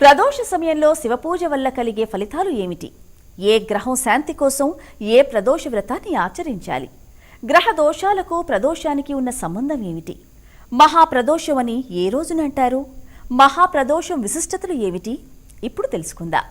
ప్రదోష సమయంలో శివపూజ వల్ల కలిగే ఫలితాలు ఏమిటి? ఏ గ్రహం శాంతి కోసం ఏ ప్రదోష వ్రతాన్ని ఆచరించాలి? గ్రహ దోషాలకు ప్రదోషానికి ఉన్న సంబంధం ఏమిటి? మహాప్రదోషం అని ఏ రోజునంటారు మహాప్రదోషం విశిష్టతలు ఏమిటి? ఇప్పుడు తెలుసుకుందాం.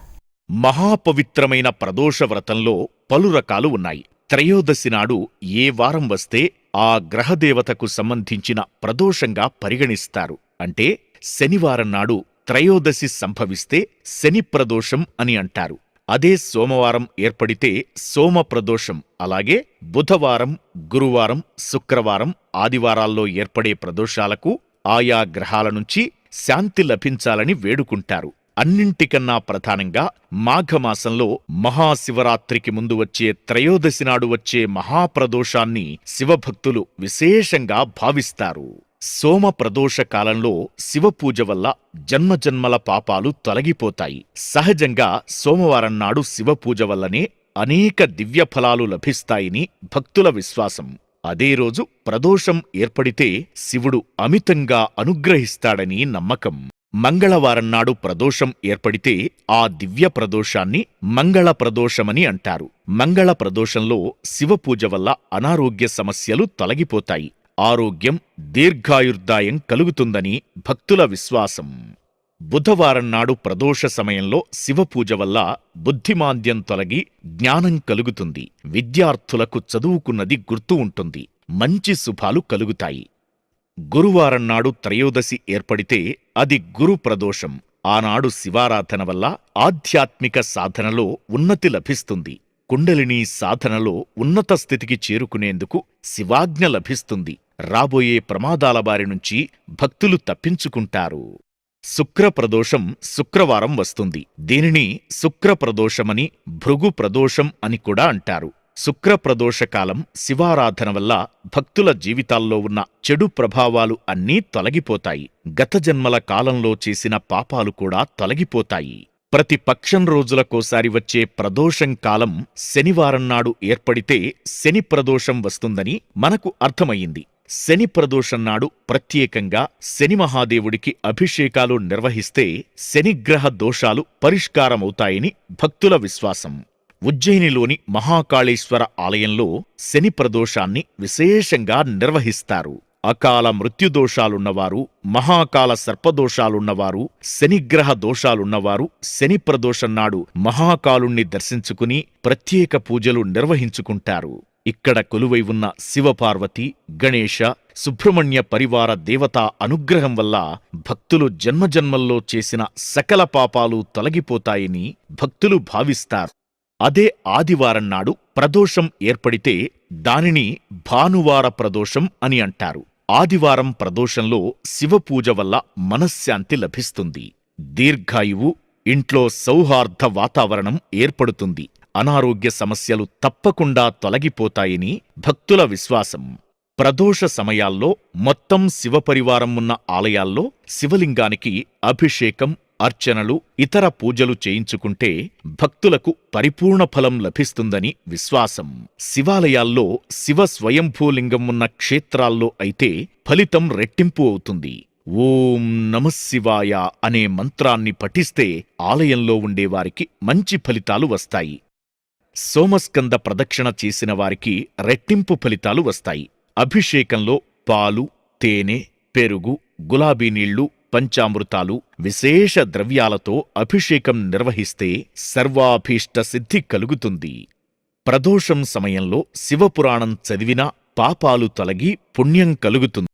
మహాపవిత్రమైన ప్రదోష వ్రతంలో పలు రకాలు ఉన్నాయి. త్రయోదశి నాడు ఏ వారం వస్తే ఆ గ్రహదేవతకు సంబంధించిన ప్రదోషంగా పరిగణిస్తారు. అంటే శనివారం నాడు త్రయోదశి సంభవిస్తే శని ప్రదోషం అని అంటారు. అదే సోమవారం ఏర్పడితే సోమ ప్రదోషం అలాగే బుధవారం గురువారం శుక్రవారం ఆదివారాల్లో ఏర్పడే ప్రదోషాలకు ఆయా గ్రహాల నుంచి శాంతి లభించాలని వేడుకుంటారు. అన్నింటికన్నా ప్రధానంగా మాఘమాసంలో మహాశివరాత్రికి ముందు వచ్చే త్రయోదశి నాడు వచ్చే మహాప్రదోషాన్ని శివభక్తులు విశేషంగా భావిస్తారు. సోమ ప్రదోష కాలంలో శివపూజ వల్ల జన్మజన్మల పాపాలు తొలగిపోతాయి. సహజంగా సోమవారం నాడు శివపూజ వల్లనే అనేక దివ్య ఫలాలు లభిస్తాయని భక్తుల విశ్వాసం. అదే రోజు ప్రదోషం ఏర్పడితే శివుడు అమితంగా అనుగ్రహిస్తాడని నమ్మకం. మంగళవారం నాడు ప్రదోషం ఏర్పడితే ఆ దివ్య ప్రదోషాన్ని మంగళ ప్రదోషమని అంటారు. మంగళ ప్రదోషంలో శివపూజ వల్ల అనారోగ్య సమస్యలు తొలగిపోతాయి. ఆరోగ్యం దీర్ఘాయుర్దాయం కలుగుతుందని భక్తుల విశ్వాసం. బుధవారం నాడు ప్రదోష సమయంలో శివపూజ వల్ల బుద్ధిమాంద్యం తొలగి జ్ఞానం కలుగుతుంది. విద్యార్థులకు చదువుకున్నది గుర్తు ఉంటుంది. మంచి శుభాలు కలుగుతాయి. గురువారం నాడు త్రయోదశి ఏర్పడితే అది గురు ప్రదోషం. ఆనాడు శివారాధన వల్ల ఆధ్యాత్మిక సాధనలో ఉన్నతి లభిస్తుంది. కుండలిని సాధనలో ఉన్నత స్థితికి చేరుకునేందుకు శివాజ్ఞ లభిస్తుంది. రాబోయే ప్రమాదాల బారి నుంచి భక్తులు తప్పించుకుంటారు. శుక్రప్రదోషం శుక్రవారం వస్తుంది. దీనిని శుక్రప్రదోషమని భృగు ప్రదోషం అని కూడా అంటారు. శుక్రప్రదోషకాలం శివారాధన వల్ల భక్తుల జీవితాల్లో ఉన్న చెడు ప్రభావాలు అన్నీ తొలగిపోతాయి. గత జన్మల కాలంలో చేసిన పాపాలు కూడా తొలగిపోతాయి. ప్రతి పక్షం రోజులకోసారి వచ్చే ప్రదోషం కాలం శనివారం నాడు ఏర్పడితే శని ప్రదోషం వస్తుందని మనకు అర్థమయ్యింది. శని ప్రదోషం నాడు ప్రత్యేకంగా శని మహాదేవుడికి అభిషేకాలు నిర్వహిస్తే శనిగ్రహ దోషాలు పరిష్కారమవుతాయని భక్తుల విశ్వాసం. ఉజ్జయినిలోని మహాకాళేశ్వర ఆలయంలో శని ప్రదోషాన్ని విశేషంగా నిర్వహిస్తారు. అకాల మృత్యుదోషాలున్నవారు మహాకాల సర్పదోషాలున్నవారు శనిగ్రహ దోషాలున్నవారు శని ప్రదోషం నాడు మహాకాలుణ్ణి దర్శించుకుని ప్రత్యేక పూజలు నిర్వహించుకుంటారు. ఇక్కడ కొలువై ఉన్న శివపార్వతి గణేశ సుబ్రహ్మణ్య పరివార దేవతా అనుగ్రహం వల్ల భక్తులు జన్మజన్మల్లో చేసిన సకల పాపాలు తొలగిపోతాయని భక్తులు భావిస్తారు. అదే ఆదివారం నాడు ప్రదోషం ఏర్పడితే దానిని భానువార ప్రదోషం అని అంటారు. ఆదివారం ప్రదోషంలో శివపూజ వల్ల మనశ్శాంతి లభిస్తుంది. దీర్ఘాయువు ఇంట్లో సౌహార్ద వాతావరణం ఏర్పడుతుంది. అనారోగ్య సమస్యలు తప్పకుండా తొలగిపోతాయని భక్తుల విశ్వాసం. ప్రదోష సమయాల్లో మొత్తం శివపరివారం ఉన్న ఆలయాల్లో శివలింగానికి అభిషేకం అర్చనలు ఇతర పూజలు చేయించుకుంటే భక్తులకు పరిపూర్ణ ఫలం లభిస్తుందని విశ్వాసం. శివాలయాల్లో శివ స్వయంభూలింగం ఉన్న క్షేత్రాల్లో అయితే ఫలితం రెట్టింపు అవుతుంది. ఓం నమశివాయ అనే మంత్రాన్ని పఠిస్తే ఆలయంలో ఉండేవారికి మంచి ఫలితాలు వస్తాయి. సోమస్కంద ప్రదక్షిణ చేసిన వారికి రెట్టింపు ఫలితాలు వస్తాయి. అభిషేకంలో పాలు తేనె పెరుగు గులాబీ నీళ్ళు పంచామృతాలు విశేష ద్రవ్యాలతో అభిషేకం నిర్వహిస్తే సర్వాభీష్ట సిద్ధి కలుగుతుంది. ప్రదోషం సమయంలో శివపురాణం చదివినా పాపాలు తొలగి పుణ్యం కలుగుతుంది.